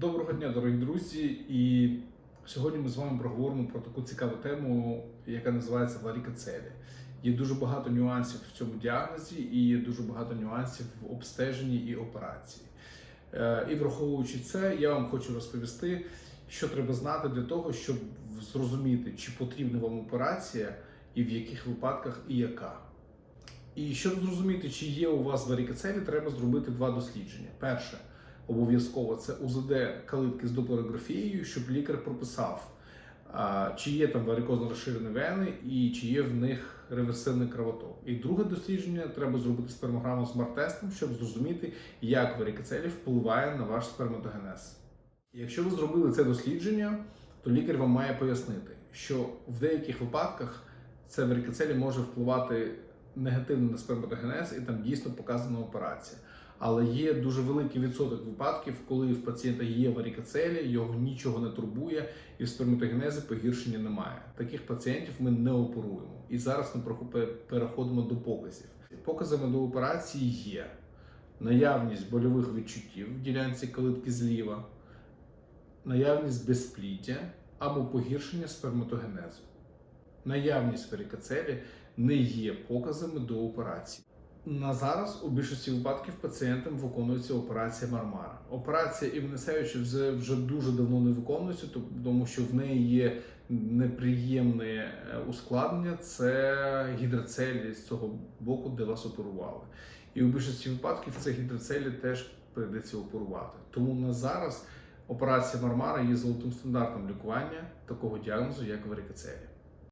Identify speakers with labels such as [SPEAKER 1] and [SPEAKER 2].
[SPEAKER 1] Доброго дня, дорогі друзі! І сьогодні ми з вами проговоримо про таку цікаву тему, яка називається варікоцелі. Є дуже багато нюансів в цьому діагнозі, і є дуже багато нюансів в обстеженні і операції. Е, І враховуючи це, я вам хочу розповісти, що треба знати для того, щоб зрозуміти, чи потрібна вам операція, і в яких випадках і яка. І щоб зрозуміти, чи є у вас варікоцелі, треба зробити два дослідження. Перше, обов'язково це УЗД калитки з доплерографією, щоб лікар прописав, чи є там варикозно розширені вени і чи є в них реверсивний кровоток. І друге дослідження треба зробити спермограму з тестом щоб зрозуміти, як варикоцелі впливає на ваш сперматогенез. Якщо ви зробили це дослідження, то лікар вам має пояснити, що в деяких випадках це варикоцелі може впливати негативно на сперматогенез, і там дійсно показана операція. Але є дуже великий відсоток випадків, коли в пацієнта є варікоцелі, його нічого не турбує, і в сперматогенезі погіршення немає. Таких пацієнтів ми не оперуємо. І зараз ми переходимо до показів. Показами до операції є наявність больових відчуттів в ділянці калитки зліва, наявність безпліття або погіршення сперматогенезу. Наявність варікоцелі не є показами до операції. На зараз у більшості випадків пацієнтам виконується операція Мармара. Операція Івнесевича вже, вже дуже давно не виконується, тому що в неї є неприємне е, ускладнення це гідроцелі з цього боку, де вас оперували. І у більшості випадків це гідроцелі теж прийдеться оперувати. Тому на зараз операція Мармара є золотим стандартом лікування такого діагнозу, як варикоцелі.